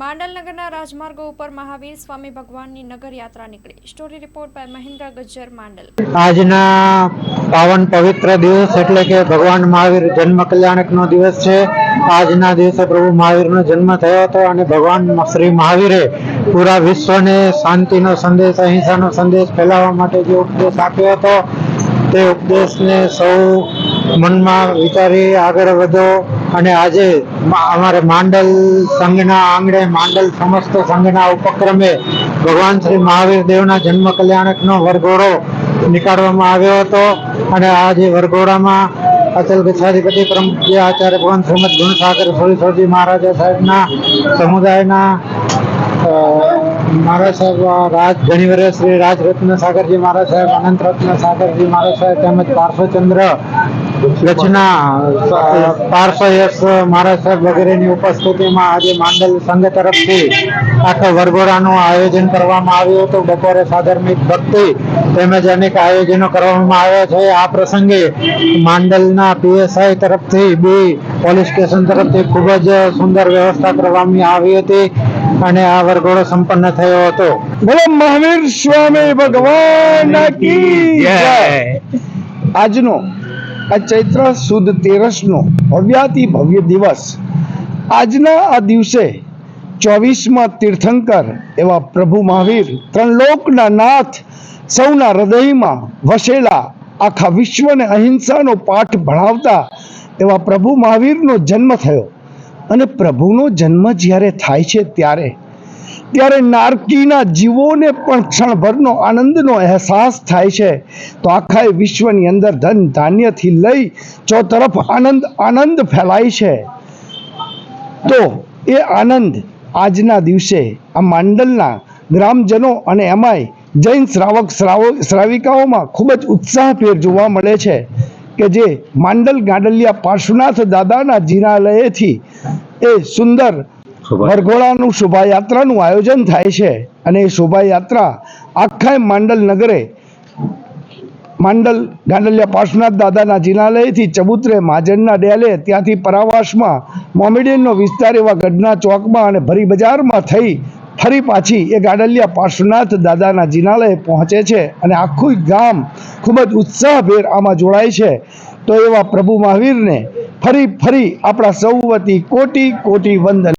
માંડલનગરના રાજમાર્ગો ઉપર મહાવીર સ્વામી ભગવાનની નગર યાત્રા નીકળી. Story report by Mahendra Gajjar, Mandal. આજના પાવન પવિત્ર દિવસ એટલે કે ભગવાન મહાવીર જન્મ કલ્યાણકનો દિવસ છે. આજના દિવસે પ્રભુ મહાવીરનો જન્મ થયો હતો અને ભગવાન શ્રી મહાવીરે પૂરા વિશ્વને શાંતિનો સંદેશ, અહિંસાનો સંદેશ ફેલાવવા માટે જે ઉપદેશ આપ્યો હતો, તે ઉપદેશને સૌ મનમાં વિચારી આગળ વધો. અને આજે અમારે માંડલ સંઘના આંગણે, માંડલ સમસ્ત સંઘના ઉપક્રમે ભગવાન શ્રી મહાવીર દેવના જન્મ કલ્યાણકનો વરઘોડો નીકાળવામાં આવ્યો હતો. અને આજે વરઘોડામાં અચલ ગચ્છાધિપતિ પ્રમુખ જે આચાર્ય ભગવાન શ્રીમદ ગુણસાગર સોરી મહારાજા સાહેબના સમુદાયના મહારાજ સાહેબ રાજ ઘણીવરે શ્રી રાજરત્ન સાગરજી મહારાજ સાહેબ અનંત રત્ન સાગરજી મહારાજ સાહેબ તેમજ પાર્શ્વચંદ્ર રચના અ, મહારાજ સાહેબ વગેરેની ઉપસ્થિતિમાં આજે માંડલ સંઘ તરફથી આખા વરઘોડાનું આયોજન કરવામાં આવ્યું હતું. બપોરે સાધર્મિક ભક્તિ તેમજ અનેક આયોજનો કરવામાં આવ્યા છે. આ પ્રસંગે માંડલના પીએસઆઈ તરફથી બે પોલીસ સ્ટેશન તરફથી ખૂબ જ સુંદર વ્યવસ્થા કરવામાં આવી હતી અને આ વરઘોડો સંપન્ન થયો હતો. બોલો મહાવીર સ્વામી ભગવાન આજનો આ ચૈત્ર સુદ તેરસનો ભવ્યાતિ ભવ્ય દિવસ. આજના આ દિવસે ચોવીસમાં તીર્થંકર એવા પ્રભુ મહાવીર ત્રણલોકના નાથ સૌના હૃદયમાં વસેલા આખા વિશ્વને અહિંસાનો પાઠ ભણાવતા એવા પ્રભુ મહાવીરનો જન્મ થયો. અને પ્રભુનો જન્મ જ્યારે થાય છે ત્યારે ત્યારે નારકીના જીવોને પણ ક્ષણભરનો આનંદનો અહેસાસ થાય છે. તો આખા વિશ્વની અંદર ધન ધાન્યથી લઈ ચોતરફ આનંદ આનંદ ફેલાય છે. તો એ આનંદ આજના દિવસે આ માંડલના ગ્રામજનો અને એમાંય જૈન શ્રાવક, શ્રાવ- શ્રાવિકાઓમાં ખૂબ જ ઉત્સાહભેર જોવા મળે છે કે જે માંડલ ગાંડલિયા પાર્શ્વનાથ દાદાના જીનાલયેથી એ સુંદર વરઘોડાનું શોભાયાત્રાનું આયોજન થાય છે અને એ શોભાયાત્રા આખા માંડલ નગરે, માંડલ ગાંડલિયા પાર્શ્વનાથ દાદાના જિનાલયથી ચબુતરે મહાજનના ડેલે ત્યાંથી પરાવાસમાં મોમેડિયનનો વિસ્તાર એવા ગઢના ચોકમાં અને ભરી બજારમાં થઈ, ફરી પાછી એ ગાંડલિયા પાર્શ્વનાથ દાદાના જિનાલય પહોંચે છે અને આખું ગામ ખૂબ જ ઉત્સાહભેર આમાં જોડાય છે. તો એવા પ્રભુ મહાવીરને ફરી ફરી આપણા સૌ વતી કોટી કોટી વંદન.